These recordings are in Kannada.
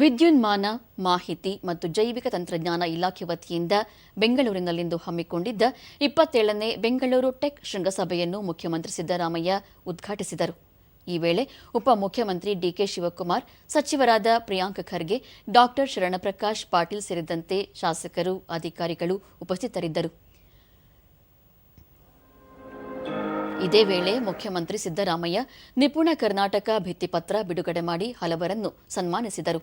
ವಿದ್ಯುನ್ಮಾನ, ಮಾಹಿತಿ ಮತ್ತು ಜೈವಿಕ ತಂತ್ರಜ್ಞಾನ ಇಲಾಖೆ ವತಿಯಿಂದ ಬೆಂಗಳೂರಿನಲ್ಲಿಂದು ಹಮ್ಮಿಕೊಂಡಿದ್ದ ಇಪ್ಪತ್ತೇಳನೇ ಬೆಂಗಳೂರು ಟೆಕ್ ಶೃಂಗಸಭೆಯನ್ನು ಮುಖ್ಯಮಂತ್ರಿ ಸಿದ್ದರಾಮಯ್ಯ ಉದ್ಘಾಟಿಸಿದರು. ಈ ವೇಳೆ ಉಪಮುಖ್ಯಮಂತ್ರಿ ಡಿಕೆ ಶಿವಕುಮಾರ್, ಸಚಿವರಾದ ಪ್ರಿಯಾಂಕ್ ಖರ್ಗೆ, ಡಾಕ್ಟರ್ ಶರಣಪ್ರಕಾಶ್ ಪಾಟೀಲ್ ಸೇರಿದಂತೆ ಶಾಸಕರು, ಅಧಿಕಾರಿಗಳು ಉಪಸ್ಥಿತರಿದ್ದರು. ಇದೇ ವೇಳೆ ಮುಖ್ಯಮಂತ್ರಿ ಸಿದ್ದರಾಮಯ್ಯ ನಿಪುಣ ಕರ್ನಾಟಕ ಭಿತ್ತಿಪತ್ರ ಬಿಡುಗಡೆ ಮಾಡಿ ಹಲವರನ್ನು ಸನ್ಮಾನಿಸಿದರು.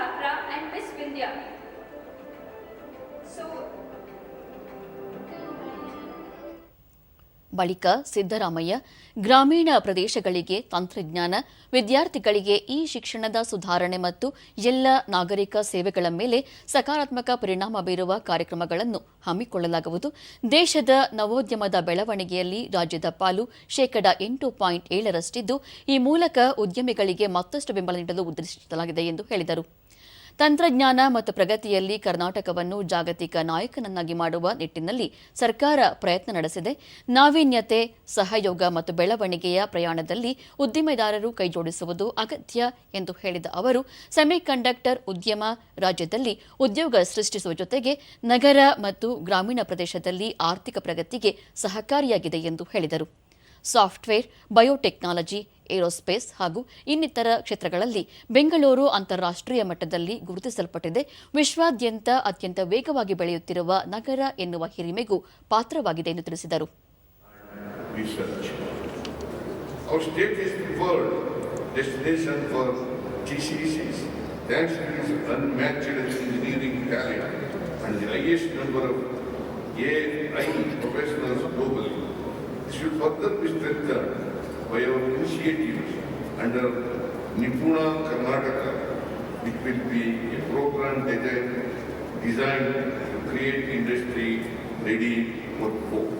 Chakra and Miss Vindya. ಬಳಿಕ ಸಿದ್ದರಾಮಯ್ಯ, ಗ್ರಾಮೀಣ ಪ್ರದೇಶಗಳಿಗೆ ತಂತ್ರಜ್ಞಾನ, ವಿದ್ಯಾರ್ಥಿಗಳಿಗೆ ಈ ಶಿಕ್ಷಣದ ಸುಧಾರಣೆ ಮತ್ತು ಎಲ್ಲ ನಾಗರಿಕ ಸೇವೆಗಳ ಮೇಲೆ ಸಕಾರಾತ್ಮಕ ಪರಿಣಾಮ ಬೀರುವ ಕಾರ್ಯಕ್ರಮಗಳನ್ನು ಹಮ್ಮಿಕೊಳ್ಳಲಾಗುವುದು. ದೇಶದ ನವೋದ್ಯಮದ ಬೆಳವಣಿಗೆಯಲ್ಲಿ ರಾಜ್ಯದ ಪಾಲು ಶೇಕಡ ಎಂಟು ಪಾಯಿಂಟ್ ಏಳರಷ್ಟಿದ್ದು, ಈ ಮೂಲಕ ಉದ್ಯಮಿಗಳಿಗೆ ಮತ್ತಷ್ಟು ಬೆಂಬಲ ನೀಡಲು ಉದ್ದೇಶಿಸಲಾಗಿದೆ ಎಂದು ಹೇಳಿದರು. ತಂತ್ರಜ್ಞಾನ ಮತ್ತು ಪ್ರಗತಿಯಲ್ಲಿ ಕರ್ನಾಟಕವನ್ನು ಜಾಗತಿಕ ನಾಯಕನನ್ನಾಗಿ ಮಾಡುವ ನಿಟ್ಟಿನಲ್ಲಿ ಸರ್ಕಾರ ಪ್ರಯತ್ನ ನಡೆಸಿದೆ. ನಾವೀನ್ಯತೆ, ಸಹಯೋಗ ಮತ್ತು ಬೆಳವಣಿಗೆಯ ಪ್ರಯಾಣದಲ್ಲಿ ಉದ್ದಿಮೆದಾರರು ಕೈಜೋಡಿಸುವುದು ಅಗತ್ಯ ಎಂದು ಹೇಳಿದ ಅವರು, ಸೆಮಿಕಂಡಕ್ಟರ್ ಉದ್ಯಮ ರಾಜ್ಯದಲ್ಲಿ ಉದ್ಯೋಗ ಸೃಷ್ಟಿಸುವ ಜೊತೆಗೆ ನಗರ ಮತ್ತು ಗ್ರಾಮೀಣ ಪ್ರದೇಶದಲ್ಲಿ ಆರ್ಥಿಕ ಪ್ರಗತಿಗೆ ಸಹಕಾರಿಯಾಗಿದೆ ಎಂದು ಹೇಳಿದರು. ಸಾಫ್ಟ್ವೇರ್, ಬಯೋಟೆಕ್ನಾಲಜಿ, ಏರೋಸ್ಪೇಸ್ ಹಾಗೂ ಇನ್ನಿತರ ಕ್ಷೇತ್ರಗಳಲ್ಲಿ ಬೆಂಗಳೂರು ಅಂತಾರಾಷ್ಟ್ರೀಯ ಮಟ್ಟದಲ್ಲಿ ಗುರುತಿಸಲ್ಪಟ್ಟಿದೆ. ವಿಶ್ವಾದ್ಯಂತ ಅತ್ಯಂತ ವೇಗವಾಗಿ ಬೆಳೆಯುತ್ತಿರುವ ನಗರ ಎನ್ನುವ ಹಿರಿಮೆಗೂ ಪಾತ್ರವಾಗಿದೆ ಎಂದು ತಿಳಿಸಿದರು. Mr. by our initiatives under Nipuna Karnataka, which will be a program designed, designed to create industry ready workforce.